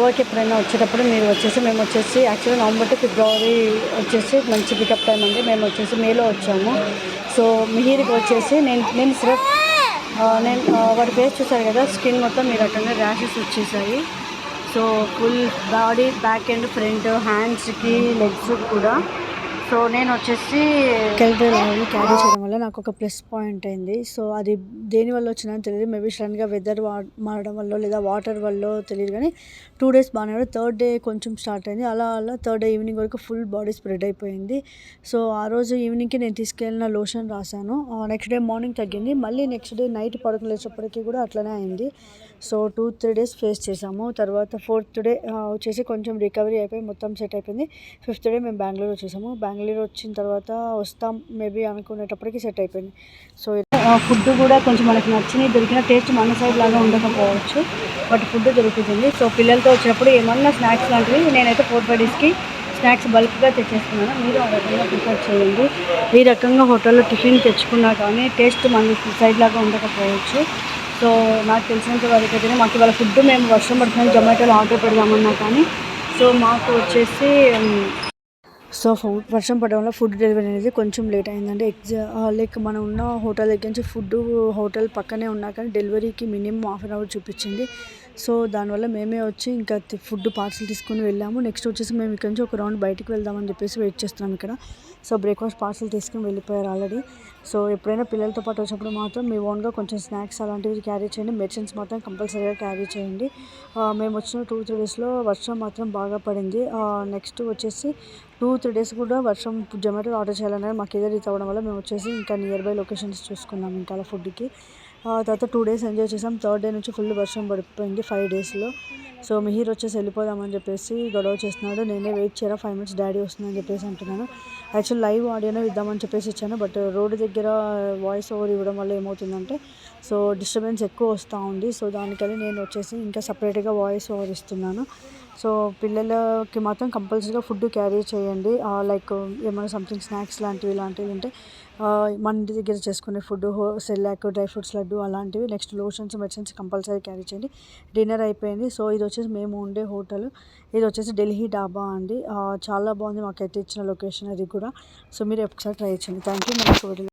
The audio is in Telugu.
గోవాకి ఎప్పుడైనా వచ్చేటప్పుడు మీరు వచ్చేసి మేము వచ్చేసి యాక్చువల్లీ నవంబర్ టు ఫిబ్రవరి వచ్చేసి మంచి పికప్ టైం అండి. మేము వచ్చేసి మేలో వచ్చాము. సో మిహిర్కి వచ్చేసి నేను నేను సిరప్ నేను వాడి ఫేస్ చూసారు కదా స్కిన్ మొత్తం మీరు అట్టనే ర్యాషెస్ వచ్చేసాయి. So full body back and front హ్యాండ్స్కి లెగ్స్ కూడా. సో నేను వచ్చేసి కెల్టర్ క్యారీ చేయడం వల్ల నాకు ఒక ప్లస్ పాయింట్ అయింది. సో అది దేని వల్ల వచ్చినా తెలియదు. మేబీ సడన్గా వెదర్ మారడం వల్ల లేదా వాటర్ వల్ల తెలియదు కానీ టూ డేస్ బాగానే థర్డ్ డే కొంచెం స్టార్ట్ అయింది. అలా అలా థర్డ్ డే ఈవినింగ్ వరకు ఫుల్ బాడీ స్ప్రెడ్ అయిపోయింది. సో ఆ రోజు ఈవినింగ్కి నేను తీసుకెళ్ళిన లోషన్ రాశాను. నెక్స్ట్ డే మార్నింగ్ తగ్గింది. మళ్ళీ నెక్స్ట్ డే నైట్ పడుకుని లేచేప్పటికీ కూడా అట్లనే అయింది. So two three days face చేసాము తర్వాత ఫోర్త్ డే వచ్చేసి కొంచెం రికవరీ అయిపోయి మొత్తం సెట్ అయిపోయింది. ఫిఫ్త్ డే మేము బెంగళూరు వచ్చేసాము. బెంగళూరు వచ్చిన తర్వాత వస్తాం మేబీ అనుకునేటప్పటికి సెట్ అయిపోయింది. సో ఫుడ్ కూడా కొంచెం మనకి నచ్చింది దొరికిన టేస్ట్ మన సైడ్ లాగా ఉండకపోవచ్చు బట్ ఫుడ్ దొరుకుతుంది. సో పిల్లలతో వచ్చినప్పుడు ఏమన్నా స్నాక్స్ లాంటివి నేనైతే ఫోర్ ఫైవ్ డేస్కి స్నాక్స్ బల్క్గా తెచ్చేసుకున్నాను. మీరు ఆ రకంగా ప్రిఫర్ చేయండి. ఈ రకంగా హోటల్లో టిఫిన్ తెచ్చుకున్నా కానీ టేస్ట్ మన సైడ్ లాగా ఉండకపోవచ్చు. సో నాకు తెలిసినంత వరకు అయితే మాకు ఇవాళ ఫుడ్ మేము వర్షం పడుతుంది జొమాటోలో ఆర్డర్ పెడదామన్నా కానీ. సో మాకు వచ్చేసి సో వర్షం పడడం వల్ల ఫుడ్ డెలివరీ అనేది కొంచెం లేట్ అయిందంటే ఎగ్జా లైక్ మనం ఉన్న హోటల్ దగ్గర నుంచి ఫుడ్ హోటల్ పక్కనే ఉన్నా కానీ డెలివరీకి మినిమం హాఫ్ అన్ అవర్ చూపించింది. సో దానివల్ల మేమే వచ్చి ఇంకా ఫుడ్ పార్సల్ తీసుకుని వెళ్ళాము. నెక్స్ట్ వచ్చేసి మేము ఇక్కడ నుంచి ఒక రౌండ్ బయటికి వెళ్దామని చెప్పేసి వెయిట్ చేస్తున్నాం ఇక్కడ. సో బ్రేక్ఫాస్ట్ పార్సల్ తీసుకుని వెళ్ళిపోయారు ఆల్రెడీ సో ఎప్పుడైనా పిల్లలతో పాటు వచ్చినప్పుడు మాత్రం మీ ఓన్గా కొంచెం స్నాక్స్ అలాంటివి క్యారీ చేయండి. మెడిసిన్స్ మాత్రం కంపల్సరీగా క్యారీ చేయండి. మేము వచ్చిన టూ త్రీ డేస్లో వర్షం మాత్రం బాగా పడింది. నెక్స్ట్ వచ్చేసి టూ త్రీ డేస్ కూడా వర్షం జొమాటో ఆర్డర్ చేయాలన్నారు. మాకు ఏదో రీచ్ అవ్వడం వల్ల మేము వచ్చేసి ఇంకా నియర్ బై లొకేషన్స్ చూసుకున్నాం ఇంకా అలా ఫుడ్కి తర్వాత టూ డేస్ ఎంజాయ్ చేసాం. థర్డ్ డే నుంచి ఫుల్ వర్షం పడిపోయింది ఫైవ్ డేస్లో సో మిహిర్ వచ్చేసి వెళ్ళిపోదామని చెప్పేసి గొడవ చేస్తున్నాడు. నేనే వెయిట్ చేయరా ఫైవ్ మినిట్స్ డాడీ వస్తుందని చెప్పేసి అంటున్నాను. యాక్చువల్ లైవ్ ఆడియోనే ఇద్దామని చెప్పేసి ఇచ్చాను బట్ రోడ్డు దగ్గర వాయిస్ ఓవర్ ఇవ్వడం వల్ల ఏమవుతుందంటే సో డిస్టర్బెన్స్ ఎక్కువ వస్తూ ఉంది. సో దానికని నేను వచ్చేసి ఇంకా సపరేట్గా వాయిస్ ఓవర్ ఇస్తున్నాను. సో పిల్లలకి మాత్రం కంపల్సరీగా ఫుడ్ క్యారీ చేయండి. లైక్ ఏమైనా సంథింగ్ స్నాక్స్ లాంటివి ఇలాంటివి ఉంటే మన ఇంటి దగ్గర చేసుకునే ఫుడ్ సెల్లాక్ డ్రై ఫ్రూట్స్ లడ్డు అలాంటివి next lotions medicines compulsory carry చేయండి. డిన్నర్ అయిపోయింది. సో ఇది వచ్చేసి మేము ఉండే హోటల్. ఇది వచ్చేసి ఢిల్లీ డాబా అండి. చాలా బాగుంది. మాకైతే ఇచ్చిన లొకేషన్ అది కూడా. సో మీరు ఒకసారి ట్రై చేయండి. Thank you. మనకు